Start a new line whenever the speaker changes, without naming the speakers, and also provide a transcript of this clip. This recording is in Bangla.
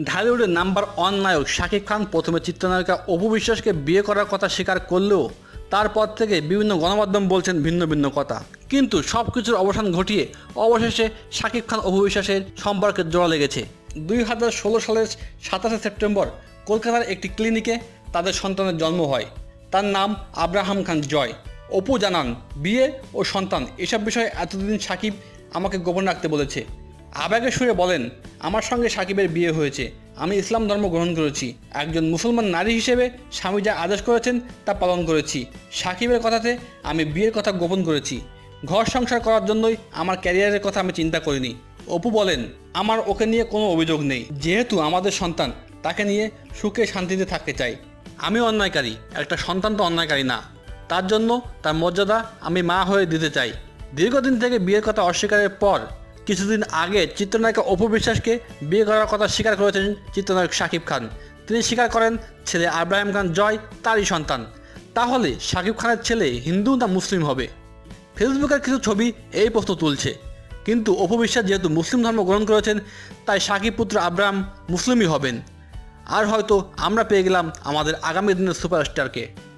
ঢালিউডের নাম্বার ওয়ান নায়ক শাকিব খান প্রথমে চিত্রনায়িকা অপু বিশ্বাসকে বিয়ে করার কথা স্বীকার করলেও তারপর থেকে বিভিন্ন গণমাধ্যম বলছেন ভিন্ন ভিন্ন কথা। কিন্তু সব কিছুর অবসান ঘটিয়ে অবশেষে শাকিব খান অপু বিশ্বাসের সম্পর্কে জোড়া লেগেছে। দুই হাজার ষোলো সালের সাতাশে সেপ্টেম্বর কলকাতার একটি ক্লিনিকে তাদের সন্তানের জন্ম হয়। তার নাম আব্রাহাম খান জয়। অপু জানান, বিয়ে ও সন্তান, এসব বিষয়ে এতদিন সাকিব আমাকে গোপন রাখতে বলেছে। আবেগের সুরে বলেন আমার সঙ্গে সাকিবের বিয়ে হয়েছে। আমি ইসলাম ধর্ম গ্রহণ করেছি। একজন মুসলমান নারী হিসেবে স্বামী যা আদেশ করেছেন তা পালন করেছি। সাকিবের কথাতে আমি বিয়ের কথা গোপন করেছি। ঘর সংসার করার জন্যই আমার ক্যারিয়ারের কথা আমি চিন্তা করিনি। অপু বলেন, আমার ওকে নিয়ে কোনো অভিযোগ নেই। যেহেতু আমাদের সন্তান, তাকে নিয়ে সুখে শান্তিতে থাকতে চাই। আমি অন্যায়কারী, একটা সন্তান তো অন্যায়কারী না। তার জন্য তার মর্যাদা আমি মা হয়ে দিতে চাই। দীর্ঘদিন থেকে বিয়ের কথা অস্বীকারের পর কিছুদিন আগে চিত্রনায়িকা অপু বিশ্বাসকে বিয়ে করার কথা স্বীকার করেছেন চিত্রনায়ক শাকিব খান। তিনি স্বীকার করেন, ছেলে আব্রাহিম খান জয়, তারই সন্তান। তাহলে শাকিব খানের ছেলে হিন্দু না মুসলিম হবে? ফেসবুকের কিছু ছবি এই প্রশ্ন তুলছে। কিন্তু অপু বিশ্বাস যেহেতু মুসলিম ধর্ম গ্রহণ করেছেন, তাই শাকিব পুত্র আব্রাহাম মুসলিমই হবেন। আর হয়তো আমরা পেয়ে গেলাম আমাদের আগামী দিনের সুপারস্টারকে।